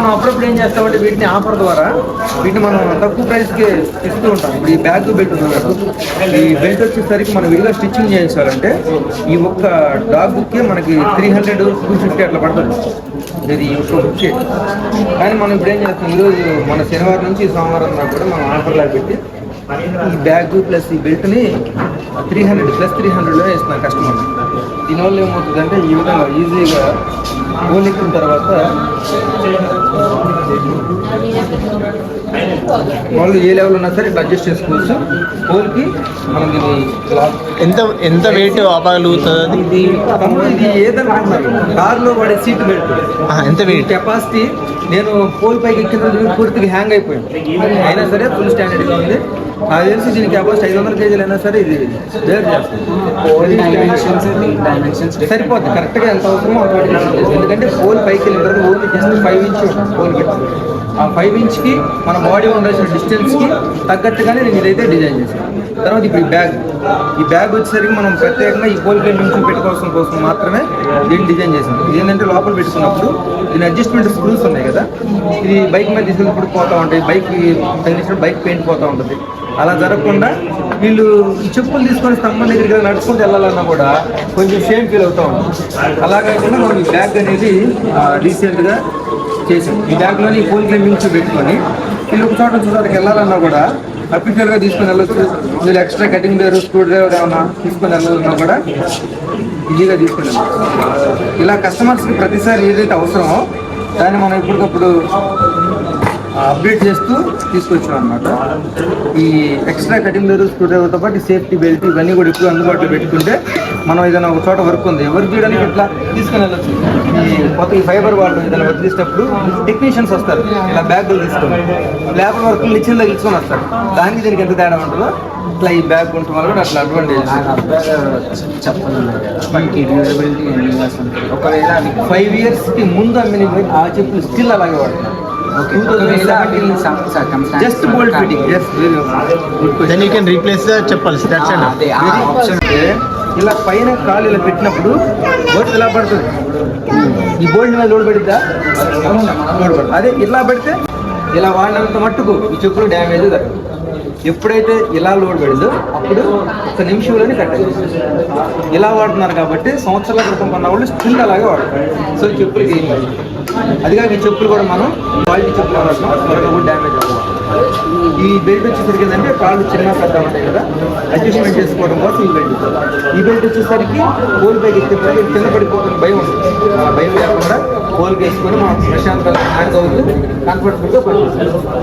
మనం అప్పుడప్పుడు ఏం చేస్తామంటే వీటిని ఆఫర్ ద్వారా వీటిని మనం తక్కువ ప్రైస్కి ఇస్తూ ఉంటాం. ఇప్పుడు ఈ బ్యాగ్ బెల్ట్ ఉంది కదా ఈ బెల్ట్ వచ్చేసరికి మనం విడిగా స్టిచ్చింగ్ చేయించాలంటే ఈ ఒక్క డాగ్ మనకి త్రీ హండ్రెడ్ టూ ఫిఫ్టీ అట్లా పడుతుంది. ఇది ఈ ఒక్క బుక్కే కానీ మనం ఇప్పుడు ఏం చేస్తాం ఈరోజు మన శనివారం నుంచి సోమవారం దాకా కూడా మనం ఆఫర్లా పెట్టి ఈ బ్యాగ్ ప్లస్ ఈ బెల్ట్ని త్రీ హండ్రెడ్ ప్లస్ త్రీ హండ్రెడ్లో ఇస్తున్నాం కస్టమర్ దీనివల్ల ఏమవుతుందంటే ఈ విధంగా ఈజీగా ఎక్కిన తర్వాత వాళ్ళు ఏ లెవెల్ ఉన్నా సరే ఇట్లా అడ్జస్ట్ చేసుకోవచ్చు. హోల్కి మనం లాక్ ఎంత ఎంత వెయిట్ ఆపగలుగుతుంది అది? ఇది ఇది ఏదన్నా కార్లో వాడే సీట్ బెల్ట్ ఎంత వెయిట్ కెపాసిటీ నేను పోల్ పైకి ఎక్కిన పూర్తిగా హ్యాంగ్ అయిపోయింది. అయినా సరే ఫుల్ స్టాండర్డ్గా ఉంది. నాకు తెలిసి దీని కెపాసిటీ ఐదు వందల కేజీలు అయినా సరే ఇది బేర్ చేస్తుంది. సరిపోద్ది కరెక్ట్గా ఎంత అవసరమో. ఎందుకంటే పోల్ పైకి వెళ్ళిన తర్వాత only just five inch pole పెట్టి ఆ ఫైవ్ ఇంచ్కి మన బాడీ ఉండాల్సిన డిస్టెన్స్కి తగ్గట్టుగానే నేను ఇదైతే డిజైన్ చేశాను. తర్వాత ఇప్పుడు ఈ బ్యాగ్ ఈ బ్యాగ్ వచ్చేసరికి మనం ప్రత్యేకంగా ఈ పోల్ నుంచి పెట్టుకోవాల్సిన కోసం మాత్రమే దీన్ని డిజైన్ చేసాం ఏంటంటే లోపల పెట్టుకున్నప్పుడు దీని అడ్జస్ట్మెంట్ స్క్రూస్ ఉన్నాయి కదా? ఇది బైక్ మీద తీసుకెళ్ళినప్పుడు పోతూ ఉంటాయి. బైక్ తగిలించినప్పుడు బైక్ పెయింట్ పోతూ ఉంటుంది. అలా జరగకుండా వీళ్ళు ఈ చెప్పులు తీసుకొని స్తంభం దగ్గరికి నడుచుకుంటూ వెళ్ళాలన్నా కూడా కొంచెం సేమ్ ఫీల్ అవుతూ ఉంటుంది అలా కాకుండా మనం ఈ బ్యాగ్ అనేది రీసెంట్గా చేసాం ఈ బ్యాగ్లోని ఈ పోల్ క్లైంబింగ్స్ పెట్టుకొని వీళ్ళు ఒక చోట చూడడానికి వెళ్ళాలన్నా కూడా అఫీషియల్గా తీసుకుని వెళ్ళొచ్చు. మీరు ఎక్స్ట్రా కటింగ్ వేరు స్క్రూ డ్రైవర్ ఏమన్నా తీసుకుని వెళ్ళాలన్నా కూడా ఈజీగా తీసుకుని వెళ్ళచ్చు. ఇలా కస్టమర్స్కి ప్రతిసారి ఏదైతే అవసరమో దాన్ని మనం ఎప్పటికప్పుడు అప్డేట్ చేస్తూ తీసుకొచ్చాం అనమాట ఈ ఎక్స్ట్రా కటింగ్ వేరు స్క్రూ డ్రైవర్తో పాటు సేఫ్టీ బెల్ట్ ఇవన్నీ కూడా ఇప్పుడు అందుబాటులో పెట్టుకుంటే మనం ఏదైనా ఒక చోట వర్క్ ఉంది. వర్క్ చేయడానికి ఇట్లా తీసుకొని వెళ్ళొచ్చు? ఈ కొత్త ఈ ఫైబర్ వాళ్ళు ఏదైనా వర్క్ చేసేటప్పుడు టెక్నీషియన్స్ వస్తారు. ఇలా బ్యాగులు తీసుకొని. లేబర్ వర్క్ నిచ్చిన తగిలించుకొని వస్తారు. దానికి దీనికి ఎంత తేడా ఉంటుందో ఇట్లా ఈ బ్యాగ్ ఉండటం వల్ల కూడా అట్లా అడ్వాంటేజ్ చెప్పలు ఉంటుంది ఒకవేళ ఫైవ్ ఇయర్స్కి ముందు అమ్మిన ఆ చెప్పులు స్టిల్ అలాగే వాడుతున్నారు. Just bolt fitting then you can replace the chappals that's option ఇలా పైన కాలు ఇలా పెట్టినప్పుడు బోల్ట్ ఇలా పడుతుంది? ఈ బోల్ట్ మీద లోడ్ పడిద్దా? లోడ్ పడుతుంది. అదే ఇలా పెడితే ఇలా వాడినంత మట్టుకు ఈ చెప్పులు డ్యామేజ్ జరగదు ఎప్పుడైతే ఇలా లోడ్ పడిందో అప్పుడు ఒక నిమిషంలోనే కట్ అయింది. ఇలా వాడుతున్నారు కాబట్టి సంవత్సరాల క్రితం కొన్న వాళ్ళు స్టిల్ అలాగే వాడతారు సో చెప్పులు చెప్పులకి ఏం కాదు అది కాక ఈ చెప్పులు కూడా మనం క్వాలిటీ చెప్పులు వాడుతున్నాం త్వరగా కూడా డ్యామేజ్ అవ్వాలి ఈ బెల్ట్ వచ్చేసరికి ఏంటంటే కాళ్ళు చిన్న పెద్ద ఉంటాయి కదా అడ్జస్ట్మెంట్ చేసుకోవడం కోసం ఈ బెల్ట్. ఈ బెల్ట్ వచ్చేసరికి కోల్ బ్యాగ్ ఎక్కితే కింద పడిపోతున్న భయం ఉంటుంది ఆ భయం లేకుండా పోల్కి వేసుకొని మనం ప్రశాంతంగా హ్యాంగ్ అవుతూ కంఫర్టబుల్గా పనిచేస్తాం